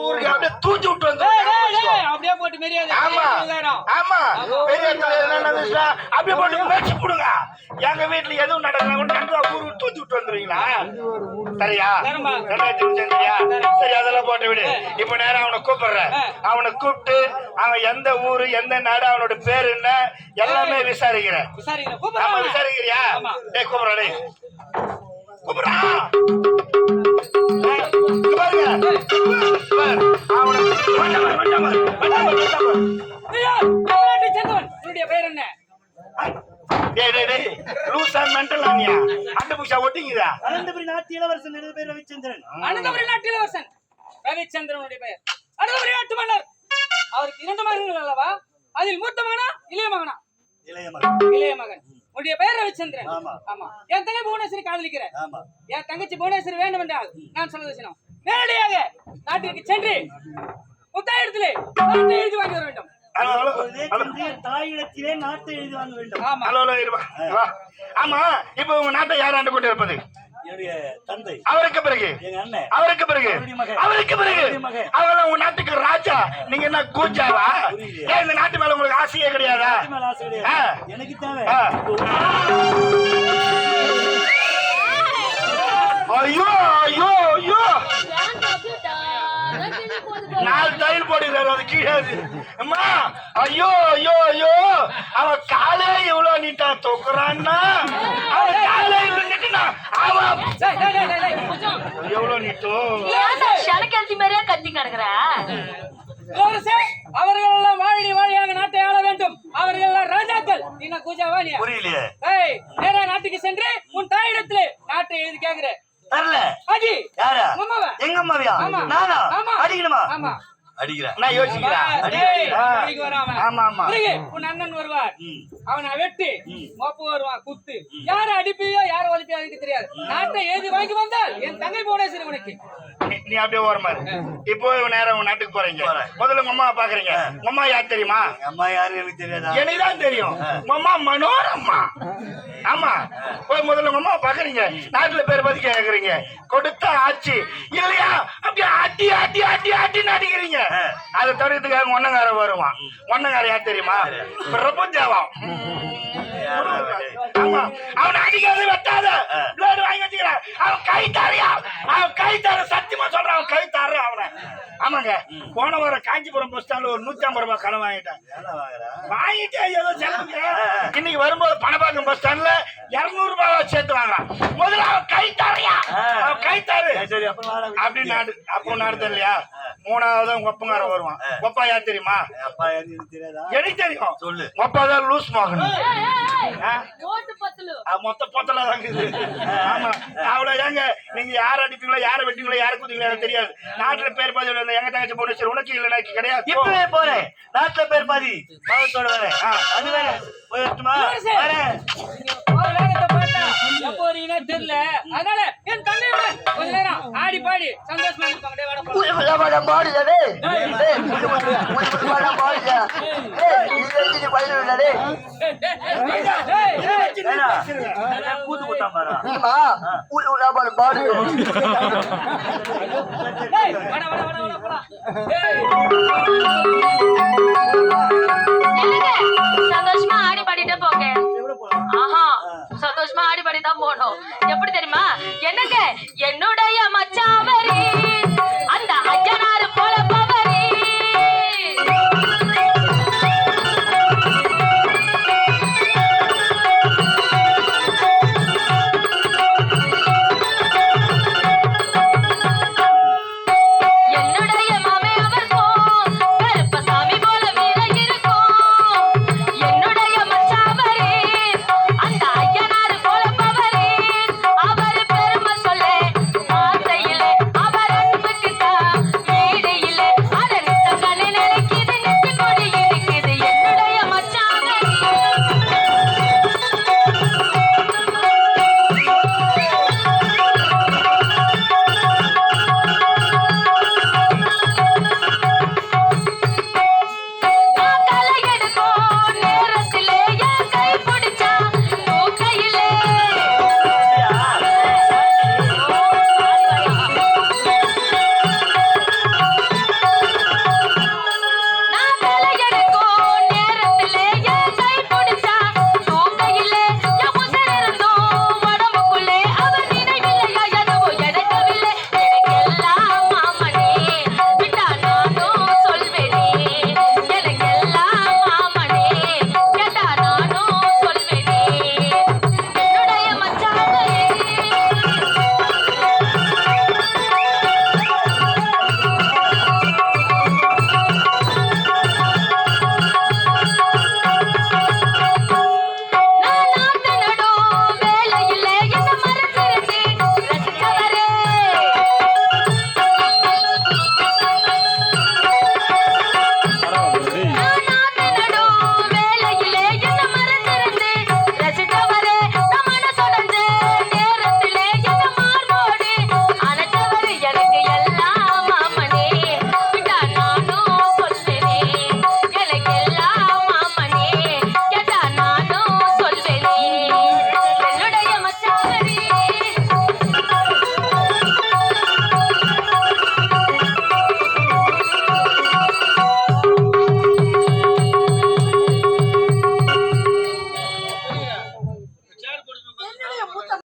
ஊருக்கு அப்படியே விட்டு வந்து அப்படியே போட்டு மரியாதை ஆமா. ஆமா. பெரிய என்ன அப்படியே போட்டு மேய்ச்சி எங்க வீட்டுல எதுவும் நடந்தா ஊருக்கு தூக்கி விட்டு வந்துருவீங்களா? சரியா? சரியா சரி அதெல்லாம் போட்டு விடு. இப்ப நேரம் அவனை கூப்பிடுறேன். அவனை கூப்பிட்டு அவன் எந்த ஊரு எந்த நாடு அவனோட பேர் என்ன எல்லாமே விசாரிக்கிறேன். விசாரிக்கிறேன். விசாரிக்கிறியா. டேய் கூப்பிடுறா கூப்பிடுறா. புஷா ஒட்டிங்குதா அனந்தபுரி நாட்டு இளவரசன் நிருபேர் ரவிச்சந்திரன். அனந்தபுரி நாட்டு இளவரசன். ரவிச்சந்திரனுடைய பெயர். அனந்தபுரி நாட்டு மன்னர். அவருக்கு இரண்டு மகன்கள் அல்லவா? அதில் மூத்த மகனா இளைய மகனா? இளைய மகன். இளைய மகன். உன்னுடைய பெயர் ரவிச்சந்திரன். ஆமா. ஆமா. என் தங்கை புவனேஸ்வரி காதலிக்கிறேன் ஆமா. என் தங்கச்சி புவனேஸ்வரி வேண்டும் என்றால் நான் சொல்வது சினம். நேரடியாக நாட்டிற்கு சென்று முத்தாயிரத்திலே நாட்டை எழுதி வாங்கி வர வேண்டும். தாயிடத்திலே நாட்டை எழுதி வாங்க வேண்டும். ஆமா. இப்போ உங்க நாட்டை யார் ஆண்டு கொண்டு இருப்பது? என்னுடைய தந்தை. அவருக்கு பிறகு. எங்க அண்ணன். அவருக்கு பிறகு. அவருக்கு பிறகு. அவன் உங்க நாட்டுக்கு ராஜா. நீங்க என்ன கூச்சாவா. ஏன் இந்த நாட்டு மேல உங்களுக்கு ஆசையே கிடையாதா. எனக்கு தேவை. போடுறாரு அது கீழே அது. அம்மா ஐயோ ஐயோ ஐயோ அவன் காலே இவ்வளவு நீட்டா தொக்குறான்னா? அவன் காலே இவ்வளவு நீட்டுனா. எவ்வளவு நீட்டோ? ஏன்டா சனக்கரிசி மாதிரியே கத்தி கிடக்குற? அவர்கள் எல்லாம் வாழி வாழியாக நாட்டை ஆள வேண்டும். அவர்கள் எல்லாம் ராஜாக்கள். என்ன கூஜாவா நீ புரியலையே. ஏய் நேரா நாட்டுக்கு சென்று உன் தாயிடத்திலே நாட்டை எழுதி கேக்குற தரல. அடி யாரா? எங்க அம்மாவியா? ஆமா. நானா? ஆமா. அடிக்கணுமா? ஆமா. அடிக்கிறேன் நான் யோசிக்கிறேன். ஆமா ஆமா. உன் அண்ணன் வருவார். ம். அவனை வெட்டி மொப்பு வருவான் குத்து. யார அடிப்பியோ யார ஒலிப்பியோ எனக்கு தெரியாது. நாட்டை எழுதி வாங்கி வந்தால் என் தங்கை புவனேஸ்வரி உனக்கு நீ- நீ அப்படியே ஓரமா இரு. இப்போ நேரம் உங்க நாட்டுக்கு போறீங்க. முதல்ல உங்க பாக்குறீங்க. உங்க யார் தெரியுமா? அம்மா யாரு எனக்கு தெரியாதா? எனக்கு தான் தெரியும் உங்க மனோரம்மா ஆமா. போய் முதல்ல உங்க பாக்குறீங்க. நாட்டுல பேர் பத்தி கேக்குறீங்க. கொடுத்த ஆட்சி. இல்லையா? அப்படியே ஆட்டி ஆட்டி ஆட்டி ஆட்டின்னு அடிக்கிறீங்க. அதை தடுக்கிறதுக்காக ஒன்னங்கார வருவான். ஒன்னங்கார யார் தெரியுமா? பிரபுதேவா ஆமா அவன் அடிக்காத வெட்டாத. பிளேடு வாங்கி வச்சுக்கிறான் அவன் கை தாரியா அவன் கை தார சத்தியமா சொல்றான் அவன் கை தார அவனை. ஆமாங்க போன வாரம் காஞ்சிபுரம் பஸ் ஸ்டாண்ட்ல ஒரு நூத்தி ஐம்பது ரூபாய் கடன் வாங்கிட்டேன். வாங்கிட்டே ஏதோ செலவுக்கு இன்னைக்கு வரும்போது பணப்பாக்கம் பஸ் ஸ்டாண்ட்ல இருநூறு ரூபாய் சேர்த்து வாங்குறான். முதல்ல அவன் கை தாரியா அவன் கை தாரு. சரி அப்புறம் வாடா அப்போ மூணாவது உங்க வருவான். ஒப்பா யார் தெரியுமா? அப்பா எனக்கு தெரியும். சொல்லு. ஒப்பா தான் லூஸ் மோகன் அது மொத்த பொத்தலா தான் இருக்குது. ஆமா. அவ்வளவு ஏங்க நீங்க யார அடிப்பீங்களோ யார வெட்டீங்களோ யார குதிங்களோ எனக்கு தெரியாது. நாட்டுல பேர் பாதி எங்க தங்கச்சி போன சரி உனக்கு இல்ல எனக்கு கிடையாது. இப்பவே போறேன். நாட்டுல பேர் பாதி. பாவத்தோட வரேன் ஆ. அது வேற. போய் வரட்டுமா. வரேன். வரீங்கன்னே தெரியல அதனால என் தங்கையுடன் கொஞ்ச நேரம் ஆடி பாடி சந்தோஷமா இருப்பாங்க